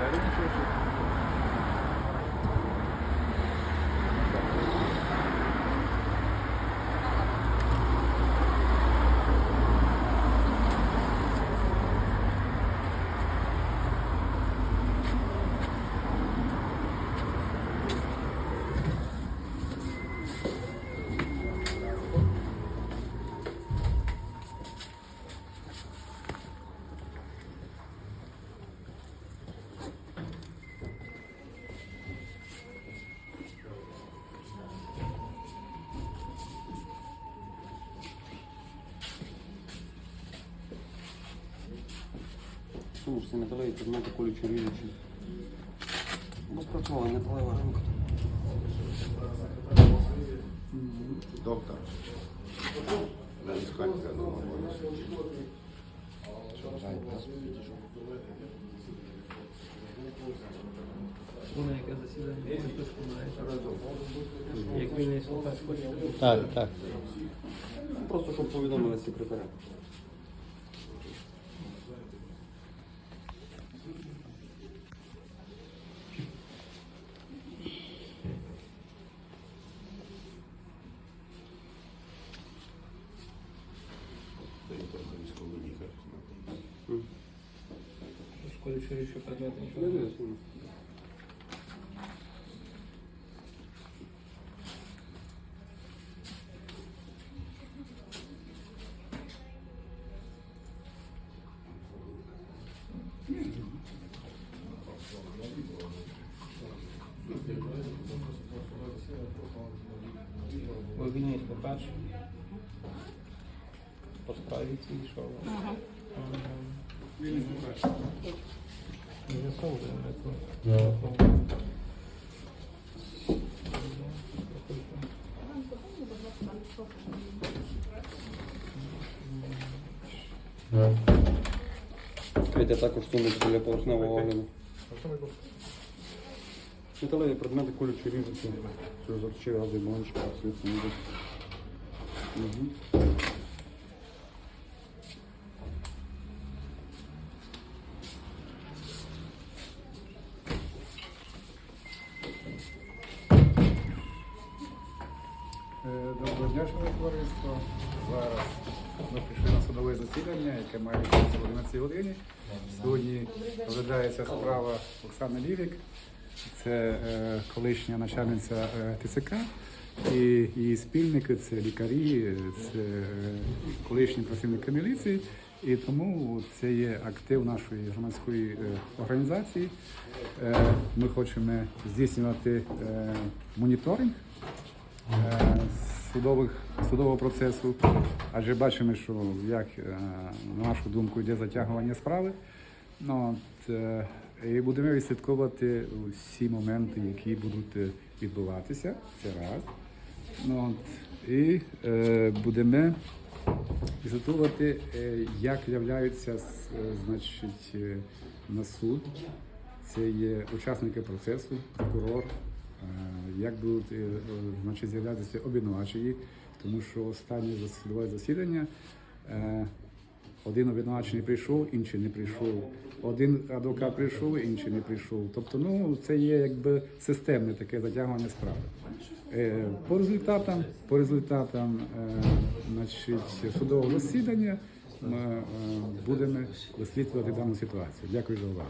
Yarın mı çalışıyorsun? Сумішці металеві предмети колючі ріжучі. Бо спрацювала металева рамка. Доктор. Сходьте, ну, обов'язково. Яке засідання, ми точку знаєте. Як вільний слухач хоче. Так, так. Просто щоб повідомили секретаря. В школі чоріші предмети Я нічого. дивлюсь, ну. Ви вільний слухач. По справі цій, що ви? Слухач. Не це. Також сумочку для поверхневого огляду. Металеві предмети колючі ріжучі. Що зарчив газовий балончик, абсолютно не Угу. Шановне товариство. Зараз ми прийшли на судове засідання, яке має відбутися в 11 годині. Сьогодні розглядається справа Оксани Лівік. Це е, колишня начальниця е, ТЦК. І її спільники це лікарі, це е, колишні працівники міліції. І тому це є актив нашої громадської організації. Ми хочемо здійснювати моніторинг судових, судового процесу, адже бачимо, що як е, на нашу думку йде затягування справи. Ну, от, е, і будемо відслідковувати всі моменти, які будуть е, відбуватися. Це раз. Ну, от, і е, будемо відслідковувати, як являються значить, на суд. Це є учасники процесу, прокурор, як будуть е, е, значить, з'являтися обвинувачені, тому що останнє судове засідання е, один обвинувачений прийшов, інший не прийшов. Один адвокат прийшов, інший не прийшов. Тобто, ну це є якби системне таке затягування справи. Е, По результатам, по результатам е, значить, судового засідання ми е, будемо висвітлювати дану ситуацію. Дякую за увагу.